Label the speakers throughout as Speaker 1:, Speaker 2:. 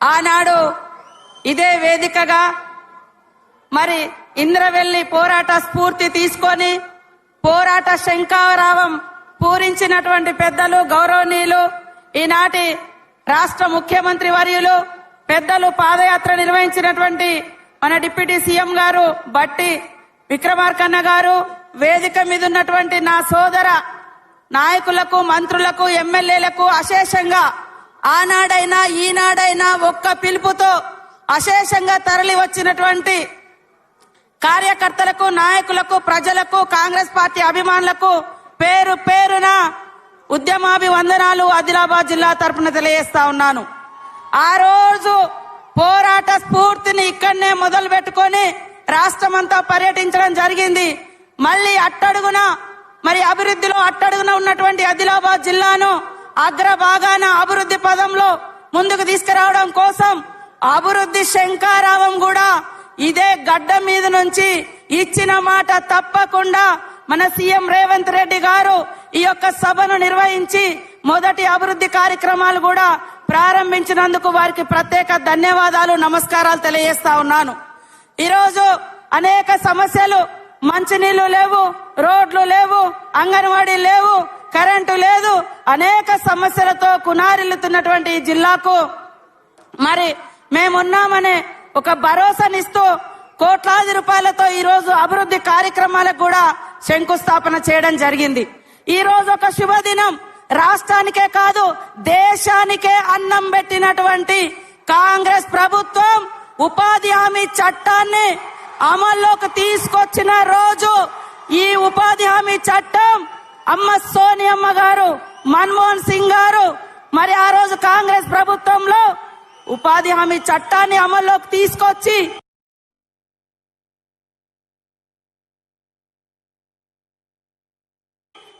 Speaker 1: ఆనాడు ఇదే వేదికగా మరి ఇంద్రవెల్లి పోరాట స్ఫూర్తి తీసుకొని పోరాట శంకారావం పూరించినటువంటి పెద్దలు గౌరవనీయులు ఈనాటి రాష్ట్ర ముఖ్యమంత్రి వర్యులు పెద్దలు పాదయాత్ర నిర్వహించినటువంటి మన డిప్యూటీ సీఎం గారు బట్టి విక్రమార్కన్న గారు వేదిక మీద ఉన్నటువంటి నా సోదర నాయకులకు మంత్రులకు ఎమ్మెల్యేలకు అశేషంగా ఆనాడైనా ఈనాడైనా ఒక్క పిలుపుతో అశేషంగా తరలి వచ్చినటువంటి కార్యకర్తలకు నాయకులకు ప్రజలకు కాంగ్రెస్ పార్టీ అభిమానులకు పేరు పేరున ఉద్యమాభివందనాలు ఆదిలాబాద్ జిల్లా తరఫున తెలియజేస్తా ఉన్నాను. ఆ రోజు పోరాట స్ఫూర్తిని ఇక్కడనే మొదలు పెట్టుకొని రాష్ట్రమంతా పర్యటించడం జరిగింది. మళ్ళీ అట్టడుగున మరి అభివృద్ధిలో అట్టడుగున ఉన్నటువంటి ఆదిలాబాద్ జిల్లాను అగ్ర భాగాన అభివృద్ధి పదంలో ముందుకు తీసుకురావడం కోసం అభివృద్ధి శంకారావం కూడా ఇదే గడ్డ మీద నుంచి ఇచ్చిన మాట తప్పకుండా మన సీఎం రేవంత్ రెడ్డి గారు ఈ యొక్క సభను నిర్వహించి మొదటి అభివృద్ధి కార్యక్రమాలు కూడా ప్రారంభించినందుకు వారికి ప్రత్యేక ధన్యవాదాలు నమస్కారాలు తెలియజేస్తా ఉన్నాను. ఈరోజు అనేక సమస్యలు మంచినీళ్ళు లేవు రోడ్లు లేవు అంగన్వాడీ లేవు కరెంటు లేదు. అనేక సమస్యలతో కునారిల్లుతున్నటువంటి ఈ జిల్లాకు మరి మేమున్నామనే ఒక భరోసానిస్తూ కోట్లాది రూపాయలతో ఈ రోజు అభివృద్ధి కార్యక్రమాలకు కూడా శంకుస్థాపన చేయడం జరిగింది. ఈ రోజు ఒక శుభదినం. రాష్ట్రానికే కాదు దేశానికే అన్నం పెట్టినటువంటి కాంగ్రెస్ ప్రభుత్వం ఉపాధి హామీ చట్టాన్ని అమల్లోకి తీసుకొచ్చిన రోజు ఈ ఉపాధి హామీ చట్టం అమ్మ సోనియమ్మ గారు మన్మోహన్ సింగ్ గారు మరి ఆ రోజు కాంగ్రెస్ ప్రభుత్వంలో ఉపాధి హామీ చట్టాన్ని అమల్లోకి తీసుకొచ్చి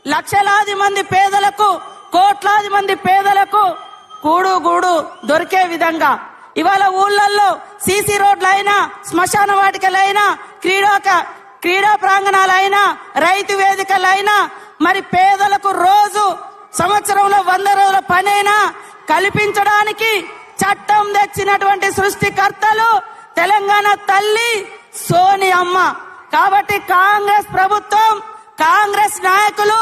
Speaker 1: లక్షలాది మంది పేదలకు కోట్లాది మంది పేదలకు కూడు గూడు దొరికే విధంగా. ఇవాళ ఊళ్ళల్లో సీసీ రోడ్లైనా శ్మశాన వాటికలైనా క్రీడాక క్రీడా ప్రాంగణాలైనా రైతు వేదికలైనా మరి పేదలకు రోజు సంవత్సరంలో వంద రోజుల పనైనా కల్పించడానికి చట్టం తెచ్చినటువంటి సృష్టికర్తలు తెలంగాణ తల్లి సోని అమ్మ. కాబట్టి కాంగ్రెస్ ప్రభుత్వం కాంగ్రెస్ నాయకులు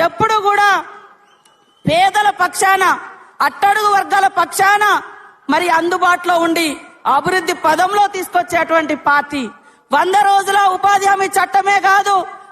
Speaker 1: ఎప్పుడు కూడా పేదల పక్షాన అట్టడుగు వర్గాల పక్షాన మరి అందుబాటులో ఉండి అభివృద్ధి పదంలో తీసుకొచ్చేటువంటి పార్టీ. వంద రోజుల ఉపాధి హామీ చట్టమే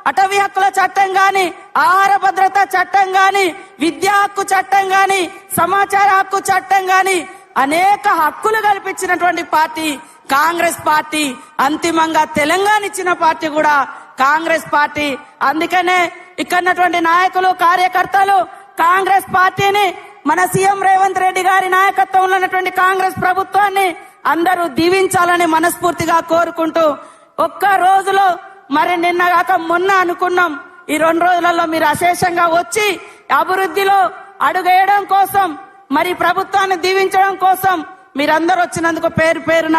Speaker 1: అటవీ హక్కుల చట్టం గాని ఆహార భద్రత చట్టం గాని విద్యా హక్కు చట్టం గాని సమాచార హక్కు చట్టం గాని అనేక హక్కులు కల్పించినటువంటి పార్టీ కాంగ్రెస్ పార్టీ అంతిమంగా తెలంగాణ ఇచ్చిన పార్టీ కూడా కాంగ్రెస్ పార్టీ. అందుకనే ఇక్కడున్నటువంటి నాయకులు కార్యకర్తలు కాంగ్రెస్ పార్టీని మన సీఎం రేవంత్ రెడ్డి గారి నాయకత్వంలో ఉన్నటువంటి కాంగ్రెస్ ప్రభుత్వాన్ని అందరూ దీవించాలని మనస్ఫూర్తిగా కోరుకుంటూ ఒక్క రోజులో మరి నిన్న కాక మొన్న అనుకున్నాం. ఈ రెండు రోజులలో మీరు అశేషంగా వచ్చి అభివృద్ధిలో అడుగేయడం కోసం మరి ప్రభుత్వాన్ని దీవించడం కోసం మీరందరూ వచ్చినందుకు పేరు పేరున